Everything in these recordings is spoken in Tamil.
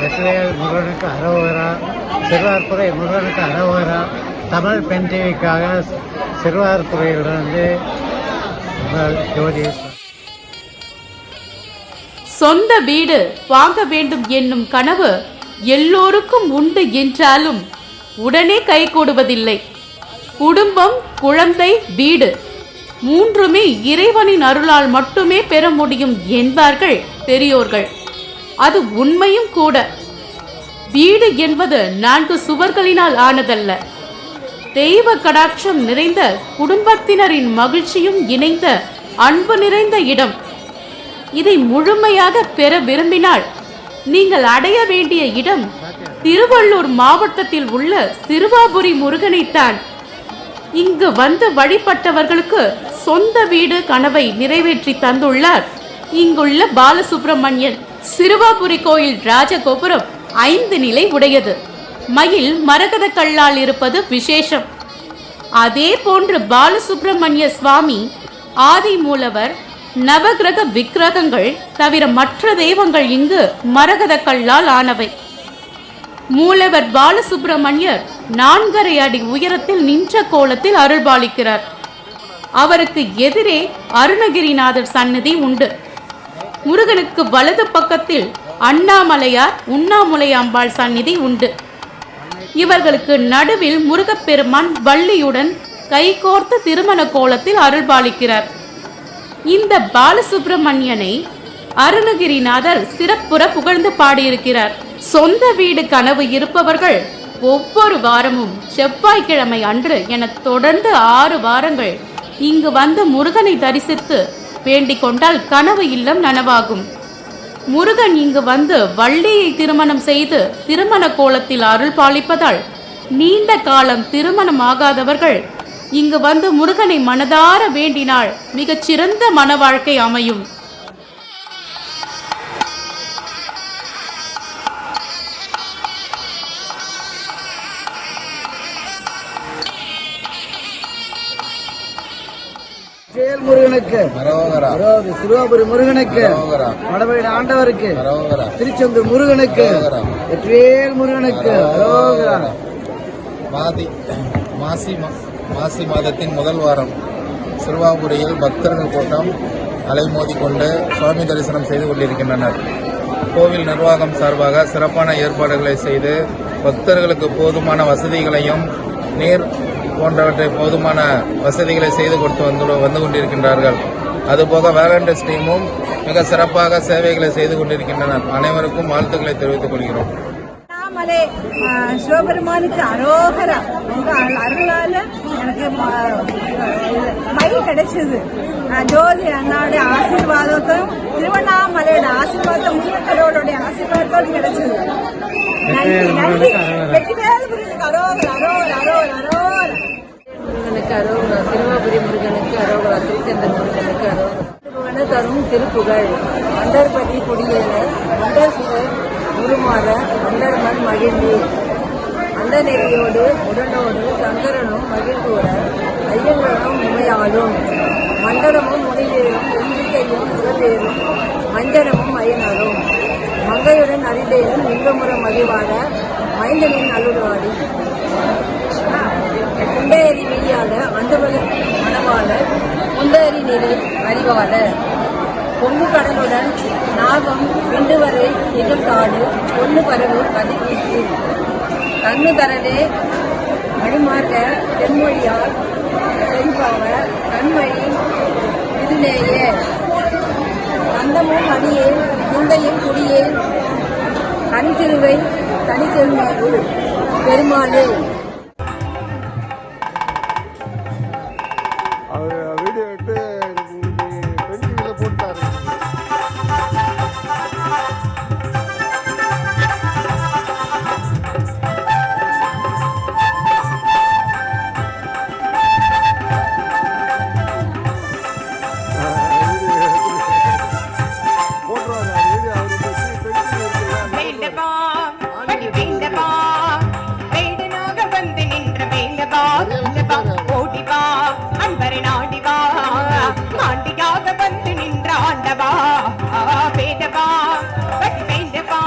வெற்றிவேல் முருகனுக்கு அரோகரா சிறுவார்புரை முருகனுக்கு அரோகரா தமிழ் பெண் டிவிக்காக சிறுவார்புரையிலிருந்து சொந்த வீடு வாங்க வேண்டும் என்னும் கனவு எல்லோருக்கும் உண்டு என்றாலும் உடனே கைகூடுவதில்லை குடும்பம் குழந்தை வீடு மூன்றுமே இறைவனின் அருளால் மட்டுமே பெற முடியும் என்பார்கள் பெரியோர்கள். அது உண்மையும் கூட. வீடு என்பது நான்கு சுவர்களினால் ஆனதல்ல. தெய்வ கடாட்சம் நிறைந்த குடும்பத்தினரின் மகிழ்ச்சியும் இணைந்த அன்பு நிறைந்த இடம். இதை முழுமையாக பெற விரும்பினால் நீங்கள் அடைய வேண்டிய இடம் திருவள்ளூர் மாவட்டத்தில் உள்ள சிறுவாபுரி முருகனைத்தான். இங்கு வந்து வழிபட்டவர்களுக்கு சொந்த வீடு கனவை நிறைவேற்றி தந்துள்ளார். இங்குள்ள பாலசுப்பிரமணியன் சிறுவாபுரி கோயில் ராஜகோபுரம் ஐந்து நிலை உடையது. மயில் மரகத கல்லால் இருப்பது விசேஷம். அதே போன்று பாலசுப்பிரமணிய சுவாமி ஆதி மூலவர் நவகிரக விக்கிரகங்கள் தவிர மற்ற தெய்வங்கள் இங்கு மரகத கல்லால் ஆனவை. மூலவர் பாலசுப்பிரமணியர் நான்கரை அடி உயரத்தில் நின்ற கோலத்தில் அருள்பாலிக்கிறார். அவருக்கு எதிரே அருணகிரிநாதர் சன்னதி உண்டு. முருகனுக்கு வலது பக்கத்தில் அண்ணாமலையார் உண்ணாமுலை அம்பாள் சந்நிதி உண்டு. இவர்களுக்கு நடுவில் முருகப்பெருமான் வள்ளியுடன் கைகோர்த்த திருமண கோலத்தில் அருள்பாலிக்கிறார். இந்த பாலசுப்பிரமணியனை அருணகிரிநாதர் சிறப்புற புகழ்ந்து பாடியிருக்கிறார். சொந்த வீடு கனவு இருப்பவர்கள் ஒவ்வொரு வாரமும் செவ்வாய்க்கிழமை அன்று என தொடர்ந்து ஆறு வாரங்கள் இங்கு வந்து முருகனை தரிசித்து வேண்டிக் கொண்டால் கனவு இல்லம் நனவாகும். முருகன் இங்கு வந்து வள்ளியை திருமணம் செய்து திருமண கோலத்தில் அருள் பாலிப்பதால் நீண்ட காலம் திருமணம் ஆகாதவர்கள் இங்கு வந்து முருகனை மனதார வேண்டினால் மிகச்சிறந்த மன வாழ்க்கை அமையும். செயல் முருகனுக்கு. சிறுவாபுரி முருகனுக்கு. வடபழனி ஆண்டவருக்கு. திருச்செந்தூர் முருகனுக்கு. வெற்றிவேல் முருகனுக்கு. மாதி மாசி மாசி மாதத்தின் முதல் வாரம் சிறுவாபுரியில் பக்தர்கள் கூட்டம் அலைமோதி கொண்டு சுவாமி தரிசனம் செய்து கொண்டிருக்கின்றனர். கோவில் நிர்வாகம் சார்பாக சிறப்பான ஏற்பாடுகளை செய்து பக்தர்களுக்கு போதுமான வசதிகளையும் நீர் போன்றவற்றை போதுமான வசதிகளை செய்து கொடுத்து வந்து வந்து கொண்டிருக்கின்றார்கள். அதுபோக வேலண்டஸ் டீமும் மிக சிறப்பாக சேவைகளை செய்து கொண்டிருக்கின்றனர். அனைவருக்கும் வாழ்த்துக்களை தெரிவித்துக் கொள்கிறோம். அண்ணாமலை சிவபெருமானுக்கு அரோகரா. உங்க அருளால எனக்கு ம- மயில் கிடைச்சது. ஜோதி அண்ணாவுடைய ஆசீர்வாதத்தும் திருவண்ணாமலையோட ஆசீர்வாதம் முருகக்கரோடைய ஆசீர்வாதத்தோடு கிடைச்சது. நன்றி நன்றி. அரோகர். அரோகர். முருகனுக்கு அரோகரா திருவாபுரி முருகனுக்கு அரோகரா திருச்செந்தூர் முருகனுக்கு அரோகரா. தரும் திருப்புகழ். அண்டர்பதி குடியேற அண்டர் சுடர் உருமாற அண்டர்மண் மகிழ்ந்து. அந்த நெறியோடு உடனோடு சங்கரனும் மகிழ்வுற ஐயங்களும் உமையாலும் மண்டலமும் முனிவேரும் எண்ணிக்கையும் உடலேறும் மஞ்சனமும் அயனரும் மங்கையுடன் அறிந்தேனும் இன்பமுற மகிழ்வாட மைந்தனின் அருள்வாடி. உண்டையறி வெளியால அண்டவல மனவால குண்டேரி நிலை அறிவால பொங்கு கடலுடன் நாகம் விண்டுவரை நிகழ்காடு பொண்ணு பரவு பதிவீட்டு கண்ணு தரலே வழிமார்க்க தென்மொழியால் செல்பாவ கண்மணி இதுலேயே அந்தமும் மணியே குண்டையும் குடியே. கண் திருவை தனி பெருமாளே. வேண்டவா வேண்டவா படி வேண்டவா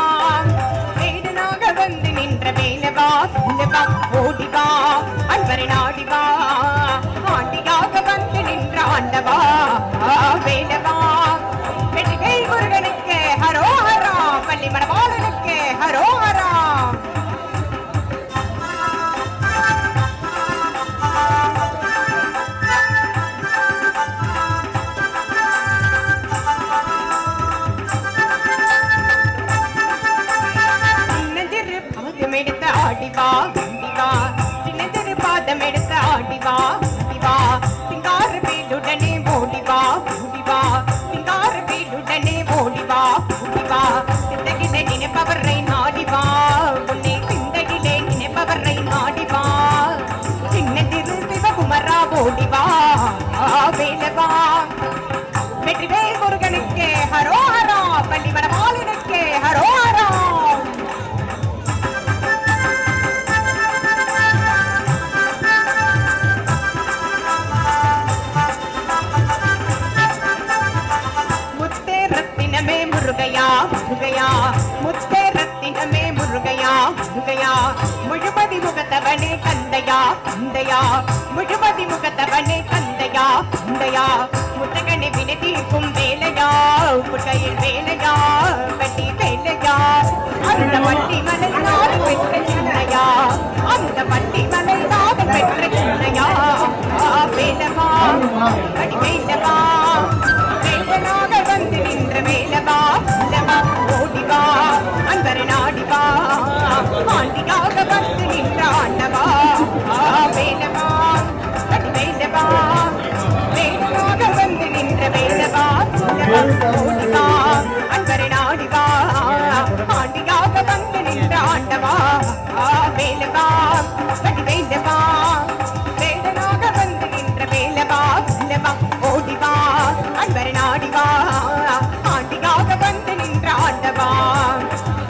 வேடனாக வந்து நின்ற வேண்டவா சொல்லவா ஓடிவா? அன்பரை நாடிவா? ஆண்டியாக வந்து நின்ற ஆண்டவா? பாதம் முத்தே முருகையா முருகையா முழுபதி முகத்தவனே கந்தையா கந்தையா முழுபதி முகத்தவனே கந்தையா கந்தையா முத்தகனை வினை தீர்க்கும் வேலையா முட்டையில் வேலையா பட்டி வேலையா. அந்த பட்டி மலை நாடு பெற்ற சின்னையா அந்த பட்டி மலை நாடு நின்றான்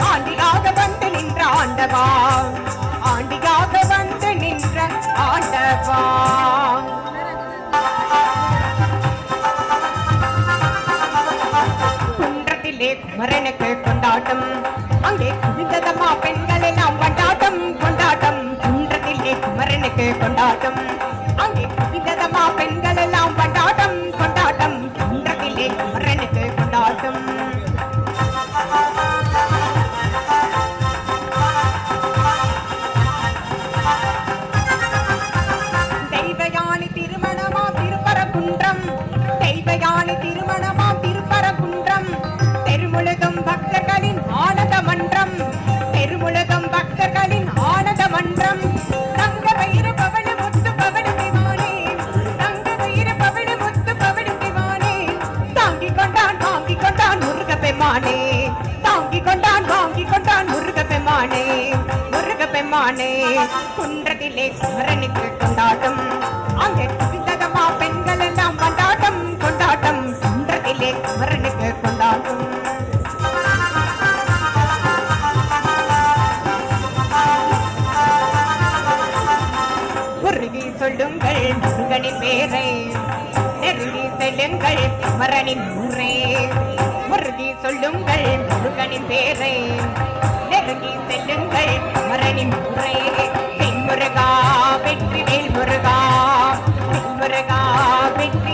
ஆண்டியாக வந்து நின்ற ஆண்டவா ஆண்டியாக வந்து நின்ற ஆண்டவா குன்றத்திலே குமரனுக்கு கொண்டாட்டம். அங்கே குவிந்ததம்மா பெண்கள் எல்லாம் கொண்டாட்டம் கொண்டாட்டம். குன்றத்திலே குமரனுக்கு கொண்டாட்டம். அங்கே குவிந்ததம்மா பெண்கள் எல்லாம் குன்றத்திலே குமரனுக்கு கொண்டாட்டம். அங்கே குவிந்ததமா பெண்கள் எல்லாம் கொண்டாட்டம். கொண்டாட்டம் குன்றத்திலே குமரனுக்கு கொண்டாட்டம். முருகி சொல்லுங்கள் முருகனின் பேரை நெருங்கி செல்லுங்கள் குமரனின் ஊரே. முருகி சொல்லுங்கள் முருகனின் பேரை. நெருங்கி செல்லுங்கள் குமரனின் முறை வெண் முருகா வெற்றி வேல் முருகா. வெண் முருகா வெற்றி